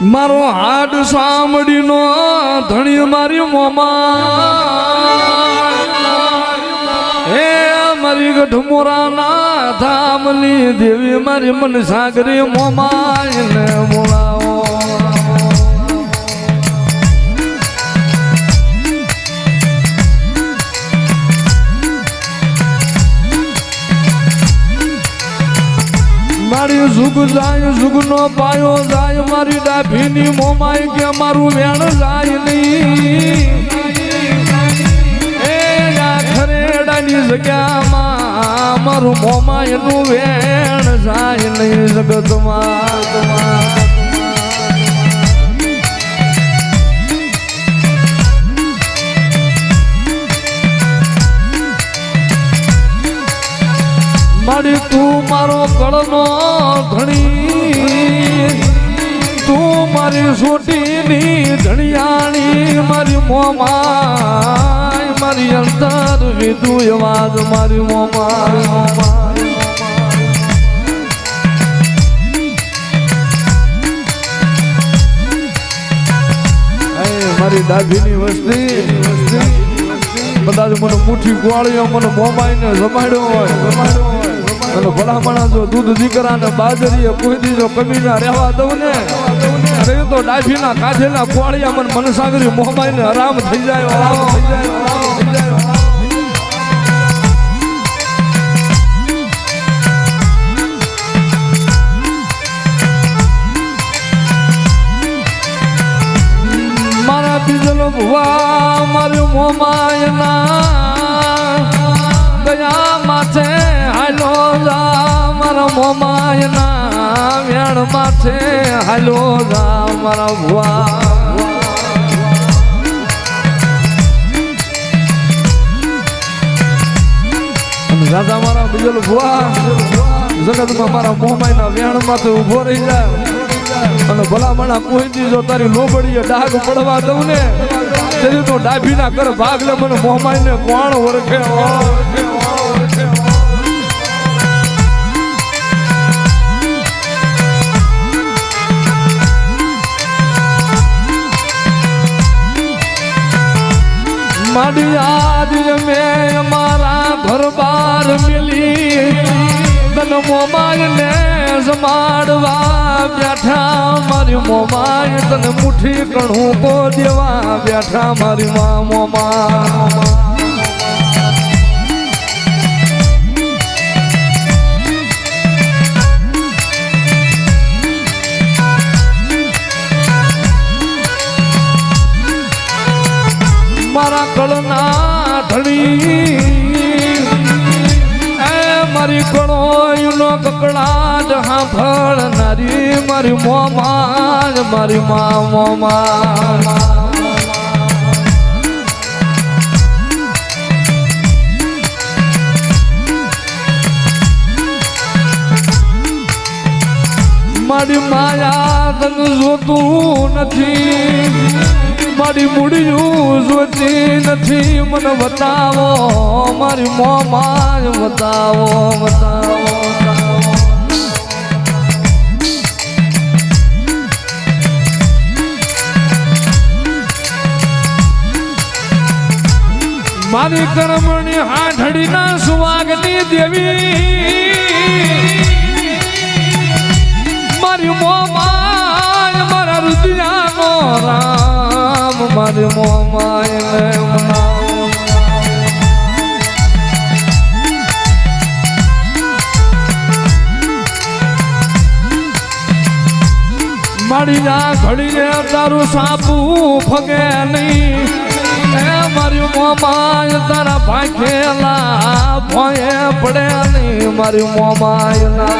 મારો હાડ સાંભળીનો, ધણી મારી મોમા. હે મારી ગઢમોરાના ધામની દેવી મારી મન સાગરી મોમા. એને બોલાવો મારી સુખ જાય સુખ નો પાયો જાય, મારી ડાભીની મોમાઈ કે મારું વેણ જાય નહીં. જગ્યામાં મારું મોમાઈ નું વેણ જાય નહીં જગતમાં. મારો કળનો ધણી. તું મારી સોટીની ધણિયાણી, મારી મોમાય મારી અંતર વિધુ અવાજ મારી મોમાય મારી દાદીની વસ્તી. બધા મને મુઠ્ઠી ગોળીઓ મને મોબાઈલ ને જમાડ્યો હોય જમાડ્યો હોય. અને ભલામણા જો દૂધ દીકરા ને બાજરીએ કોઈ દીજો કમી ના રહેવા દઉં ને. તે તો ડાભીના કાઢેલા કોળિયા મને મનસાગરી મોહમાઈ ને આરામ થઈ જાય આરામ મારા બીજલો ભુવા, મારું મોમાયના મોમાયના વેણ માથે હાલો જા મારા અને મારા બીજલ ભુવા જગતમાં મારા મોમાયના વેણ માથે ઊભો રહી જાય અને ભલામણા કોઈ જો તારી લોબડીએ ડાઘ પડવા દઉં ને તેની તો ડાભીના કર ભાગ લે મને મોમાઈને કોણ ઓળખે, ઓળખે. મારી આજ મેં મારા ઘર બાર મિલી. તન મોમાય ને જમાડવા બેઠા, મારી મોમાય તને મુઠ્ઠી કણું કો દેવા બેઠા, મારી મા. મોમા કણોયનો કકડાટ સાંભળનારી મારી મોમાં મારી મા મોમાં મારી માયા તને જોતું નથી, મારી મૂડિયું જોતી નથી મને બતાવો, મારી મોમાં બતાવો બતાવો. મારી કરમણી હાથડીના સુવાગની દેવી મારી મોમાય મારા રુદિયાનો રામ મારી મોમાય. મારી આ ઘડીને તારું સાપુ ફગે નહીં એ મારી મોમાય, તારા ભાખેલા ભોએ પડે નહીં માર્યું મોમાય ના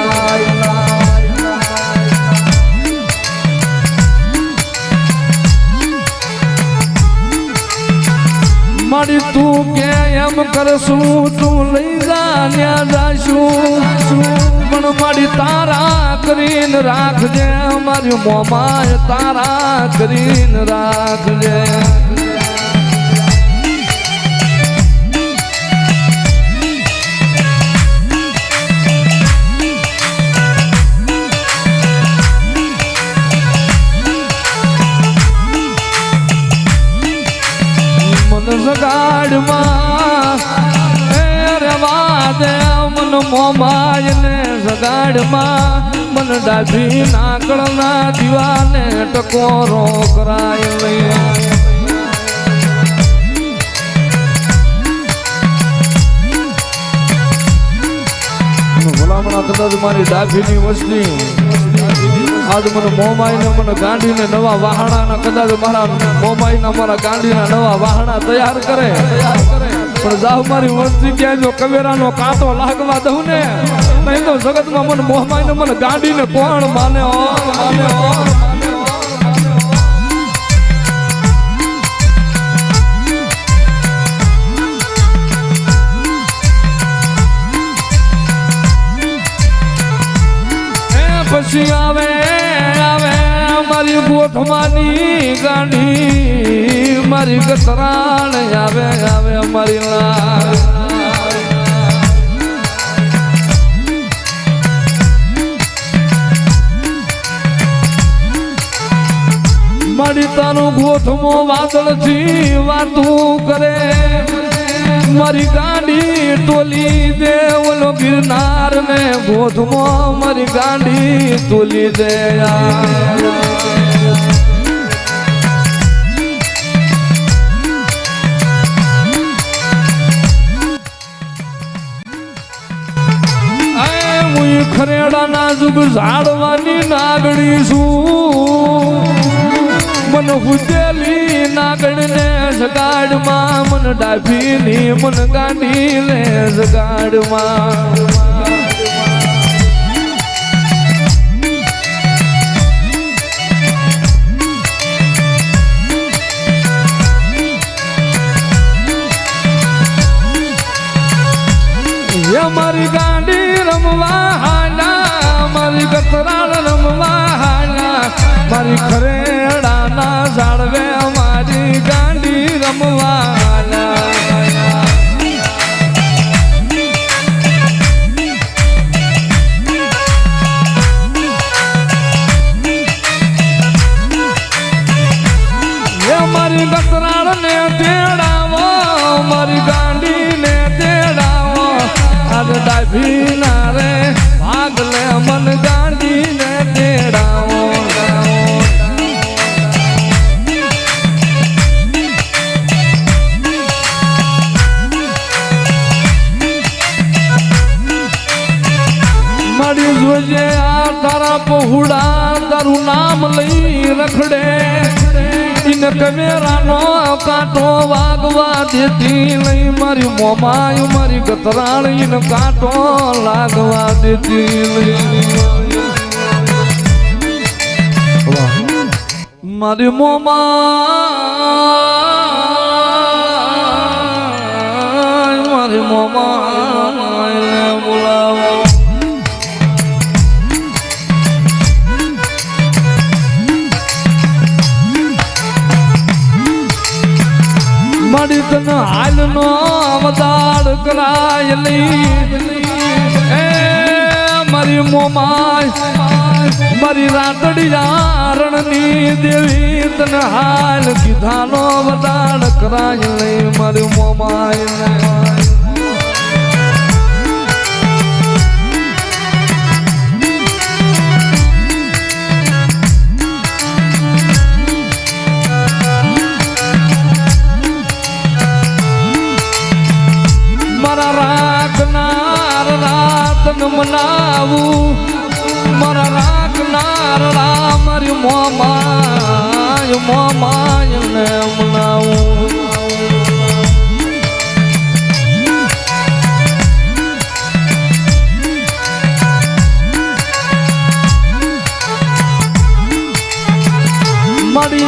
મારી તું કે એમ કરશું, તું લઈ જા, ન્યા જાશું. પણ મારી તારા કરીને રાખજે મારી મોમાય, તારા કરીને રાખજે. સગાડમાં એ રેવા દે મન મોમાય ને સગાડમાં મન ડાભી નાકળના દીવાને ટકોરો કરાય લઈ. મારી ડાભીની વસ્તી આજ મને મોમાઈને મને ગાંડીને નવા વાહણાના કદાચ મારા મોમાઈના મારા ગાંડીના નવા વાહણા તૈયાર કરે. પણ જાવ મારી વસ્તી ક્યાં જો કવેરાનો કાંટો લાગવા દઉં ને નહીં તો જગતમાં મને મોમાઈને મને ગાંડીને કોણ માને ઓ માને. મારી ગાડી, મારી ગતરાણ આવે આવે મારી લાલ તારું ગોઠમો વાદળથી વાતું કરે. મારી ગાડી તોલી દે, ઓલો ગિરનાર ને ગોઠમો. મારી ગાડી તોલી દે યાર. જુગ ઝાડવાની નાગણી છું. મન હુજેલી નાગણને જગાડમાં મન ડાભીની મન ગાંડીને જગાડમાં. મારી ખરેડાના પહોળા તારું નામ લઈ રખડે. ઇન કમેરાનો કાંટો વાગવા દેતી લઈ મારી મોમાય મારી ગતરાળ ઇન કાંટો લાગવા દેતી લઈ. મારી મોમા મારી મોમાય મારી તને હાલનો અવતાર કરાયેલી. એ મારી મોમાય, મારી રાતડી રણની દેવી તન હાલ કીધાનો અવતાર કરાયેલી મારી મોમાય. મનાવું. મારા રાખનાર રામ મોમાય મોમાય ને મનાવું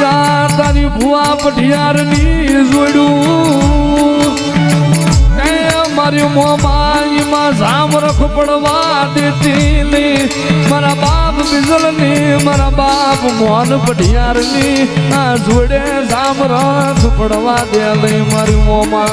આ તારી ભુવા પઢિયારની જોડું. મારી મારી મોમાઈમાં જામ રખ પડવા દેતી મારા બાપ બિજલની, મારા બાપ મોહન પઢિયારની. આ જોડે જામ રખ પડવા દે મારી મોમા.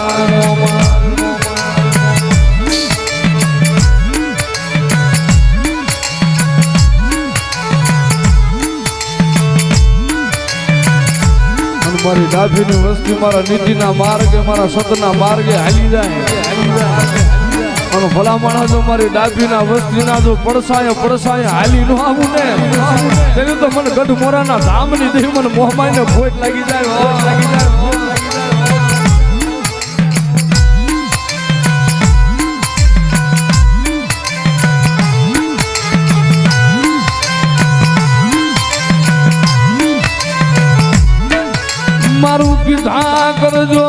મારી ડાભીની વસ્તી, મારા નીતિના માર્ગે, મારા સતના માર્ગે હાલી જાય. અને ભલામણા માણસો મારી ડાભીના વસ્તીના જો પડસાય પડસાય, હાલી નો આવું ને. તેને તો મને ગઢ મોરાના ધામની દેહ મને મોહમાઈને ને ભોજ લાગી જાય, ભોજ લાગી જાય. મારું કીધા કરજો.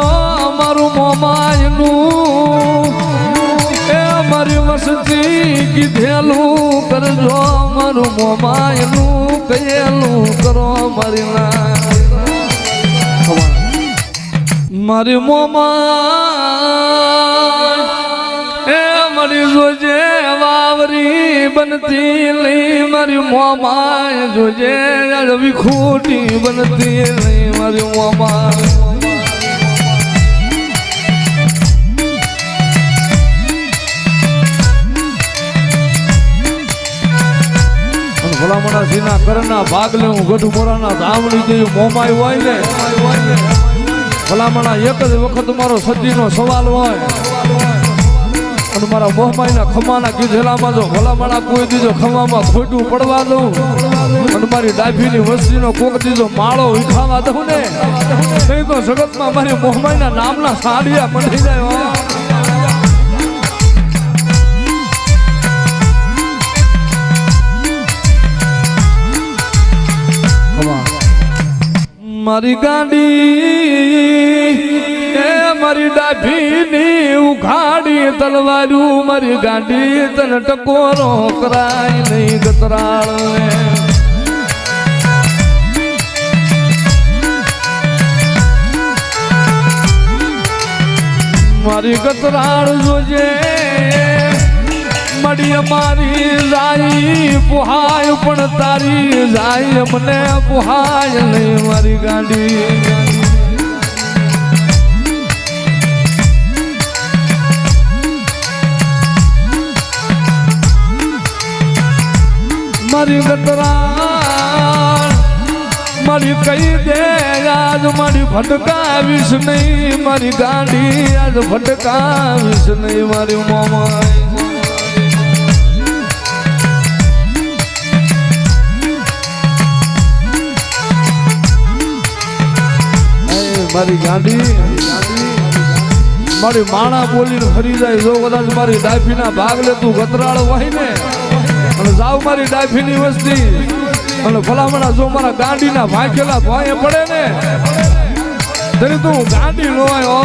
કીધેલું કરજો મારું મોમાયનું કહેલું કરો મારી ના મારી મોમા એ મારી જોજે વાવરી બનતી લઈ મારી મોમાય જોજે રવી ખોટી બનતી લઈ મારી મોમા ભલામણા સીના કરના ભાગ લે હું ગઢ ધામણી જેવું મોમાયું હોય ને, ભલામણા એક જ વખત મારો સતીનો સવાલ હોય. અને મારા મોહમાઈના ખમાના કીધેલામાં જો ભલામણા કોઈ દીધો ખમામાં ખોટું પડવા દઉં, અને મારી ડાભીની વસ્તીનો કોક દીધો માળો ઉઠાવા દઉં ને નહીં તો જગતમાં મારી મોહમાઈના નામના સાડિયા પડી જાય મારી ગાડી, એ મારી ડાભીની ઉઘાડી, તલવારું મારી ગાડી, તને ટકોરો કરાય નહીં ગતરાળ મારી ગતરાળ જોજે. મડી મારી જાય, પુહાય પણ તારી જાય મને પુહાય નહીં મારી ગાંડી. મારી ગતરાળ મારી કઈ દે, આજ મારી ભટકાવીશ નહીં મારી ગાડી, આજ ભટકાવીશ નહીં મારી મોમાઈ. મારી ગાંડી. મારી માણા બોલીને ફરી જાય. જો કદાચ મારી ડાફીના ભાગ લેતું ગતરાળ વહી ને અને જાવ મારી ડાફીની વસ્તી. અને ભલામણા જો મારા ગાંડીના ભાંખેલા ભાઈ પડે ને. તને તું ગાંડી નો હો.